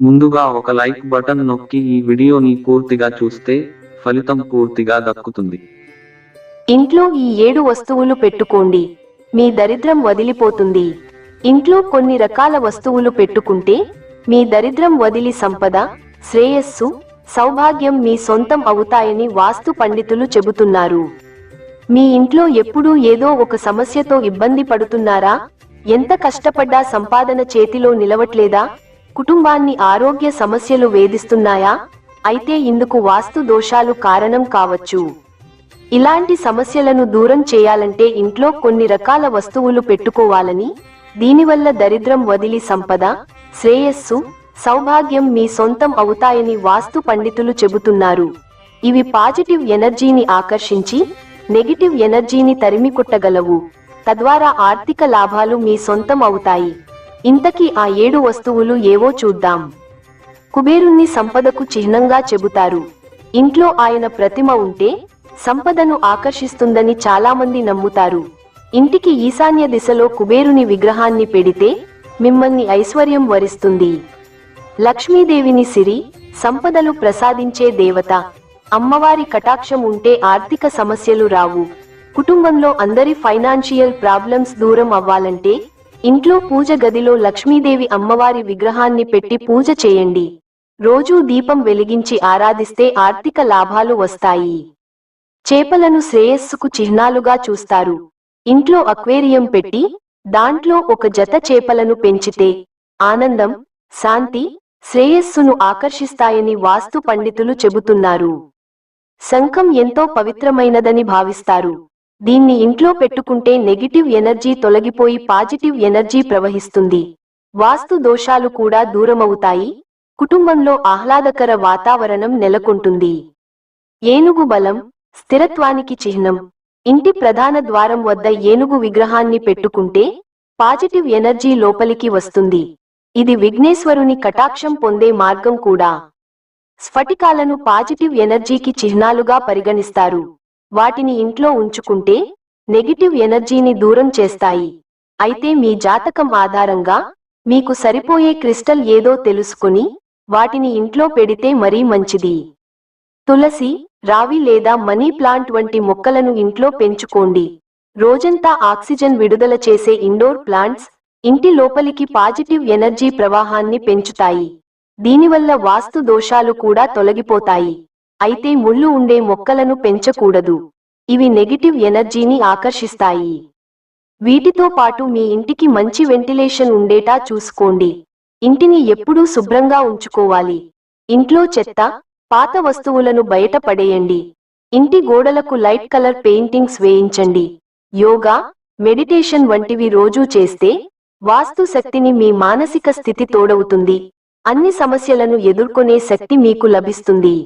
ముందుగా ఒక like button నొక్కి ఈ వీడియోని పూర్తిగా చూస్తే ఫలితం పూర్తిగా దక్కుతుంది. ఇంట్లో ఈ ఏడు వస్తువులు పెట్టుకోండి. మీ దరిద్రం వదిలిపోతుంది. ఇంట్లో కొన్ని రకాల వస్తువులు పెట్టుకుంటే మీ దరిద్రం వదిలి సంపద శ్రేయస్సు సౌభాగ్యం మీ సొంతం అవుతాయని వాస్తు పండితులు చెబుతున్నారు. మీ ఇంట్లో ఎప్పుడూ ఏదో ఒక సమస్యతో ఇబ్బంది పడుతున్నారా? ఎంత కష్టపడ్డా సంపాదన చేతిలో నిలవట్లేదా? కుటుంబాన్ని ఆరోగ్య సమస్యలు వేధిస్తున్నాయా? అయితే ఇందుకు వాస్తు దోషాలు కారణం కావచ్చు. ఇలాంటి సమస్యలను దూరం చేయాలంటే ఇంట్లో కొన్ని రకాల వస్తువులు పెట్టుకోవాలని దీనివల్ల దరిద్రం వదిలి సంపద శ్రేయస్సు సౌభాగ్యం మీ సొంతం అవుతాయని వాస్తు పండితులు చెబుతున్నారు. ఇవి పాజిటివ్ ఎనర్జీని ఆకర్షించి నెగిటివ్ ఎనర్జీని తరిమి కొట్టగలవు తద్వారా ఆర్థిక లాభాలు మీ సొంతం అవుతాయి. ఇంతకీ ఆ ఏడు వస్తువులు ఏవో చూద్దాం. కుబేరుణ్ణి సంపదకు చిహ్నంగా చెబుతారు. ఇంట్లో ఆయన ప్రతిమ ఉంటే సంపదను ఆకర్షిస్తుందని చాలామంది నమ్ముతారు. ఇంటికి ఈశాన్య దిశలో కుబేరుని విగ్రహాన్ని పెడితే మిమ్మల్ని ఐశ్వర్యం వరిస్తుంది. లక్ష్మీదేవిని సిరి సంపదలు ప్రసాదించే దేవత. అమ్మవారి కటాక్షం ఉంటే ఆర్థిక సమస్యలు రావు. కుటుంబంలో అందరి ఫైనాన్షియల్ ప్రాబ్లమ్స్ దూరం అవ్వాలంటే ఇంట్లో పూజ గదిలో లక్ష్మీదేవి అమ్మవారి విగ్రహాన్ని పెట్టి పూజ చేయండి. రోజూ దీపం వెలిగించి ఆరాధిస్తే ఆర్థిక లాభాలు వస్తాయి. చేపలను శ్రేయస్సుకు చిహ్నాలుగా చూస్తారు. ఇంట్లో అక్వేరియం పెట్టి దాంట్లో ఒక జత చేపలను పెంచితే ఆనందం శాంతి శ్రేయస్సును ఆకర్షిస్తాయని వాస్తు పండితులు చెబుతున్నారు. శంఖం ఎంతో పవిత్రమైనదని భావిస్తారు. దీన్ని ఇంట్లో పెట్టుకుంటే నెగిటివ్ ఎనర్జీ తొలగిపోయి పాజిటివ్ ఎనర్జీ ప్రవహిస్తుంది. వాస్తు దోషాలు కూడా దూరమవుతాయి. కుటుంబంలో ఆహ్లాదకర వాతావరణం నెలకొంటుంది. ఏనుగు బలం స్థిరత్వానికి చిహ్నం. ఇంటి ప్రధాన ద్వారం వద్ద ఏనుగు విగ్రహాన్ని పెట్టుకుంటే పాజిటివ్ ఎనర్జీ లోపలికి వస్తుంది. ఇది విఘ్నేశ్వరుని కటాక్షం పొందే మార్గం కూడా. స్ఫటికాలను పాజిటివ్ ఎనర్జీకి చిహ్నాలుగా పరిగణిస్తారు. వాటిని ఇంట్లో ఉంచుకుంటే నెగిటివ్ ఎనర్జీని దూరం చేస్తాయి. అయితే మీ జాతకం ఆధారంగా మీకు సరిపోయే క్రిస్టల్ ఏదో తెలుసుకుని వాటిని ఇంట్లో పెడితే మరీ మంచిది. తులసి రావి లేదా మనీ ప్లాంట్ వంటి మొక్కలను ఇంట్లో పెంచుకోండి. రోజంతా ఆక్సిజన్ విడుదల చేసే ఇండోర్ ప్లాంట్స్ ఇంటి లోపలికి పాజిటివ్ ఎనర్జీ ప్రవాహాన్ని పెంచుతాయి. దీనివల్ల వాస్తు దోషాలు కూడా తొలగిపోతాయి. అయితే ముళ్ళు ఉండే మొక్కలను పెంచకూడదు. ఇవి నెగిటివ్ ఎనర్జీని ఆకర్షిస్తాయి. వీటితో పాటు మీ ఇంటికి మంచి వెంటిలేషన్ ఉండేటా చూసుకోండి. ఇంటిని ఎప్పుడూ శుభ్రంగా ఉంచుకోవాలి. ఇంట్లో చెత్త పాత వస్తువులను బయట పడేయండి. ఇంటి గోడలకు లైట్ కలర్ పెయింటింగ్స్ వేయించండి. యోగా మెడిటేషన్ వంటివి రోజూ చేస్తే వాస్తు శక్తిని మీ మానసిక స్థితి తోడవుతుంది. అన్ని సమస్యలను ఎదుర్కొనే శక్తి మీకు లభిస్తుంది.